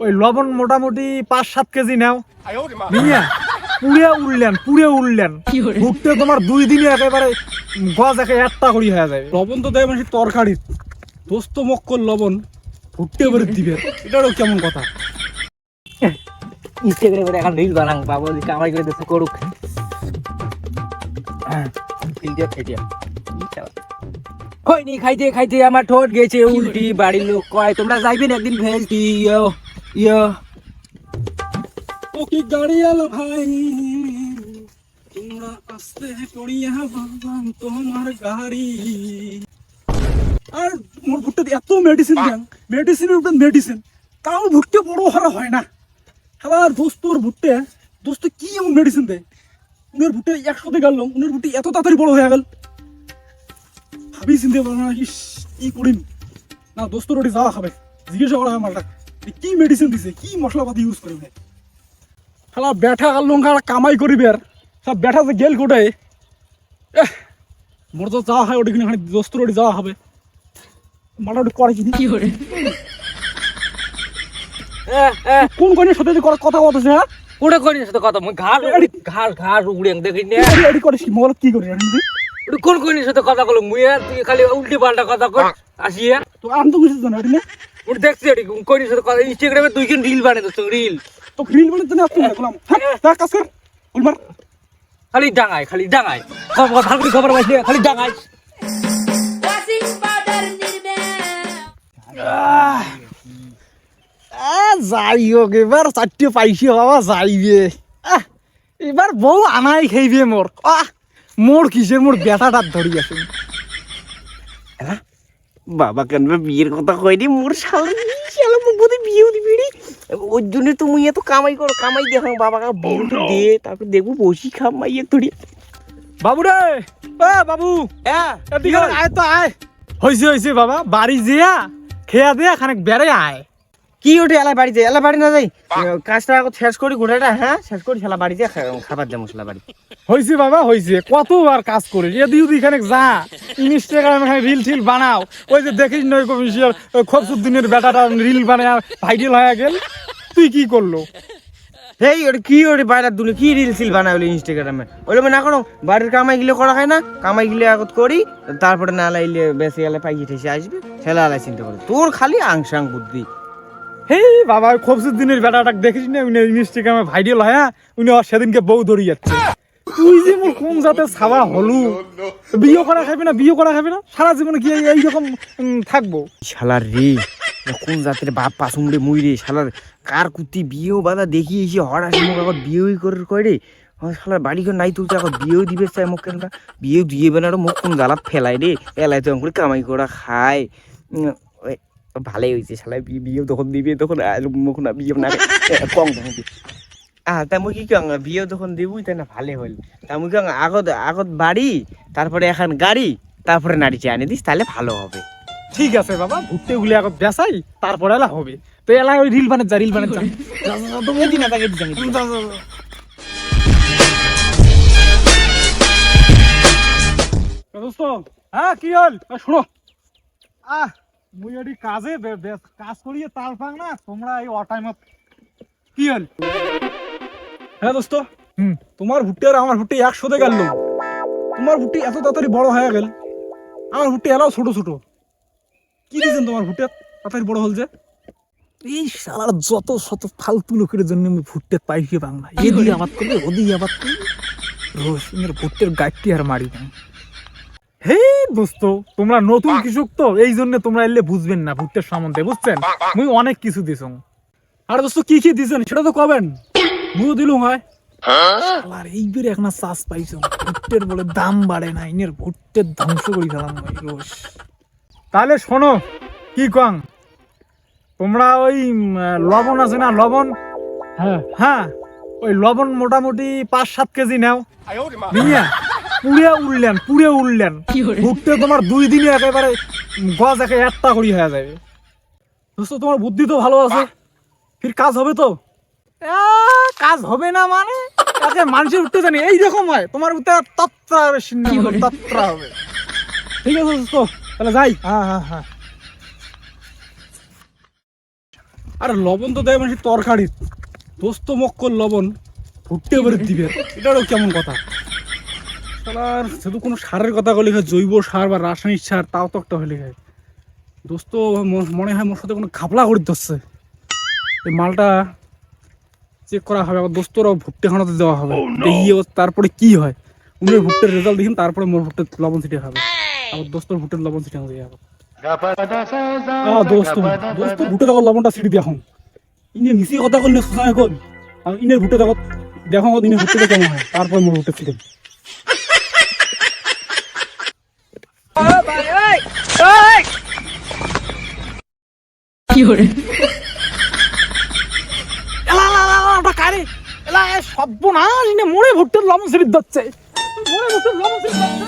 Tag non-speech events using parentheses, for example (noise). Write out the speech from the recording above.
ওই লবণ মোটামুটি পাঁচ সাত কেজি নাও। নিয়ে পুড়ে উঠলেন পুড়ে উঠলেন ভুট্টে তোমার দুই দিনে একেবারে গজ একে একটা করি হয়ে যাবে লবণ তো দেয় মানে তরকারি। দোস্ত মক্কর লবণ। ফুটতে করে দিবে। এটারও কেমন কথা? ইচ্ছে করে এখন রিল বানাং বাবু কামাই করে দেশে করুক। ফিল্ডিয়া ফেটিয়া হয়নি খাইতে খাইতে আমার ঠোঁট গেছে উল্টি বাড়ির লোক কয় তোমরা যাইবেন একদিন ফেলতি ইয়ো ইয়ো। ও কি গাড়ি ভাই, তোমরা আসতে করিয়া বাবান তোমার গাড়ি। আর মোর ভুট্টা এত মেডিসিন দেন মেডিসিনের উপরে মেডিসিন তাও ভুট্টে বড় হারা হয় না। আবার দোস্তর ভুট্টে দোস্ত কি এমন মেডিসিন দেয়? উনের ভুট্টে একসাথে গেল উনের ভুট্টে এত তাড়াতাড়ি বড় হয়ে গেল। ভাবি চিনতে পারো না কি করিম। না দোস্তর ওটি যাওয়া হবে। জিজ্ঞাসা করা এ কি মেডিসিন দিছে? কি মশলাপাতি ইউজ করবে শালা ব্যাঠা কাল লঙ্কা কামাই করিবে আর সব ব্যাঠা যে গেল কোটায় মোর তো যাওয়া হয় ওটি কিনে দোস্তর ওটি যাওয়া হবে। মোটামুটি করে কি কোন কোন সাথে যে কথা কথা বলতেছে হ্যাঁ কোটা করি সাথে কথা ঘাস ঘাস ঘাস উড়ে দেখি নে? এডি এডি করে কি? মোবাইল কি করে জানি কোন কোন সাথে কথা কল? মুই আর তুই খালি উল্টি পাল্টা কথা কর আসিয়া তো আমি তো কিছু জানি এডি না ওটা দেখছি এটি কোন সাথে কথা ইনস্টাগ্রামে তুই কেন রিল বানিয়ে দিচ্ছ রিল তো রিল বানাতে না আপনি বললাম। হ্যাঁ কাজ কর বলবার খালি ডাঙায় খালি ডাঙায়। খবর ভালো করে খবর পাইছি খালি ডাঙায়। ওয়াশিং যাই হোক এবার চারটে পাইছি বাবা যাইবে আহ, এবার বউ আনাই খাইবে মোর। আহ মোর কিসের মোর বেটাটার ধরি আছে। বাবা কেন বিয়ের কথা কয়নি? মোর শালা শালা মুখ বোধ বিয়েও দিবি রে ওর জন্য তুমি মুই এত কামাই করো কামাই দেখো বাবাকে বউটা দে তারপর দেখব বসি খামাই একটু বাবু রে! এ বাবু আয়। তো আয়। হয়েছে হয়েছে বাবা। বাড়ি যেয়া খেয়া দেয়া খানিক বেড়ে আয়। কি ওঠে এলা বাড়িতে এলা বাড়ি না যাই? কাজটা শেষ করি গোটাটা হ্যাঁ? শেষ করি শালা বাড়িতে খাবার দেবো শালা বাড়ি। হয়েছে বাবা হয়েছে কতবার কাজ করে এদি উদি এখানে যা। ইনস্টাগ্রামে রিল টিল বানাও। ওই যে দেখিস নয় কমিশিয়ার খবসুদ্দিনের বেটাটা রিল বানায় ভাইরাল হয়ে গেল। তুই কি করল? হেই ওটা কি ওটা বাইরের দুলে কি রিল সিল বানায় ওগুলো ইনস্টাগ্রামে ওগুলো না করো বাড়ির কামাই গিলে করা হয় না কামাই গিলে আগত করি তারপরে না লাইলে বেশি গেলে পাইকি ঠেসে আসবে ছেলে আলাই চিন্তা করে। তোর খালি আংশাং বুদ্ধি। হেই, বাবা খবসুদ্দিনের বেটাটা দেখিস না? উনি ইনস্টাগ্রামে ভাইরাল হয়? উনি আর সেদিনকে বউ ধরি যাচ্ছে। তুই যে মোর কোন জাতের ছাওয়া হলু? বিয়ে করা খাবি না, বিয়ে করা খাবি না? সারা জীবনে কি এই- এইরকম থাকব? শালার রে কোন জাতের বাপ পাসুমড়ে মুই রে? শালার কার কুতি বিয়েও বাধা দেখি এসে হর আসে মুখ এখন বিয়েই করে কয় রে? শালার বাড়ি ঘর নাই তুলছে এখন বিয়েও দিবে চাই মোক কেন বিয়েও দিয়ে বেনা মুখ কোন জ্বালাত ফেলায় রে? এলাই তো করে কামাই করা খায়। ভালোই হয়েছে শালায় বিয়ে বিয়েও তখন দিবে তখন মুখ না বিয়ে না (laughs) কম তখন আহ তা মুই কি কং বিয়েও তখন দিবই তাই না ভালে হইল। তা মুই কং আগত আগত বাড়ি তারপরে এখন গাড়ি তারপরে নাড়িতে আনি দিস তাহলে ভালো হবে। ঠিক আছে বাবা ঘুরতে গুলি এখন বেসাই তারপরে এলা হবে। তো এলা ওই রিল বানে যা রিল বানে যা। দোস্ত হ্যাঁ কি হল? এ, শোনো। আহ মুই কাজে কাজ করিয়ে তাল পাং না তোমরা এই অটাইমত কি হল? হ্যাঁ দোস্ত হুম। তোমার ভুট্টে আর আমার ভুট্টে গেল। তোমার ভুট্টে এত তাড়াতাড়ি বড় হয়ে গেল আমার ভুট্টে এলাও ছোট ছোট। কি দিয়েছেন তোমার ভুট্টে? তাড়াতাড়ি বড় হল যে। এই শালার যত শত ফালতু লোকের জন্য আমি ভুট্টে পাইছি বাংলা এদি আবাদ করবে ওদি আবাদ করবে। রসুনের ভুট্টের গাইটি আর মারি না। হে দোস্ত তোমরা নতুন কৃষক তো এই জন্য তোমরা এলে বুঝবেন না ভুট্টের সম্বন্ধে বুঝছেন? মুই অনেক কিছু দিছ আরে দোস্ত কি কি দিয়েছেন সেটা তো কবেন? মুও দিলুম হয়। আর এইবার একটা চাষ পাইছ ভুট্টের বলে দাম বাড়ে না ইনের ভুট্টের ধ্বংস করি ফেলাম ভাই রোজ তাহলে শোনো কি কং? তোমরা ওই লবণ আছে না লবণ? হ্যাঁ। হ্যাঁ ওই লবণ মোটামুটি পাঁচ সাত কেজি নাও। নিয়ে পুড়ে উড়লেন পুড়ে উড়লেন। ভুট্টে তোমার দুই দিনে একেবারে গজ একে একটা করি হয়ে যাবে। দোস্ত তোমার বুদ্ধি তো ভালো আছে। ফির কাজ হবে তো? কাজ হবে না মানে? কাজে মানুষের উঠতে জানি এইরকম হয়। তোমার উঠতে তত্রা হবে তত্রা হবে। ঠিক আছে দোস্ত তাহলে যাই। হ্যাঁ হ্যাঁ হ্যাঁ। আর লবণ তো দেয় মানে তরকারির। দোস্ত মক্কর লবণ। ভুট্টে করে দিবে। এটারও কেমন কথা? শালার শুধু কোনো সারের কথা বলি হয় জৈব সার বা রাসায়নিক সার তাও তো একটা হলে হয় দোস্ত মনে হয় মোর সাথে কোনো ঘাপলা করে ধরছে। এই মালটা চেক করা হবে আবার দোস্তরাও ভুট্টে খানাতে দেওয়া হবে। দেখিয়ে ও তারপরে কি হয়। উনির ভুট্টের রেজাল্ট দেখিন তারপরে মোর ভুট্টের লবণ ছিটে হবে। আবার দোস্তর ভুট্টের লবণ ছিটে হবে দোস্ত দোস্ত ভুট্টে দেখো লবণটা ছিটি দেখো। ইনে মিশি কথা করলে সুসায় কল আর ইনের ভুট্টে দেখো দেখো ইনের ভুট্টে কেমন হয়। তারপরে মোর ভুট্টে ছিটে। এলা এলা এলা ওটা কারে? এলা সর্বনাশ ইনে মোড়ে ভুট্টের লবণ সিঁড়ি দিচ্ছে মোড়ে ভুট্টের লবণ সিঁড়ি দিচ্ছে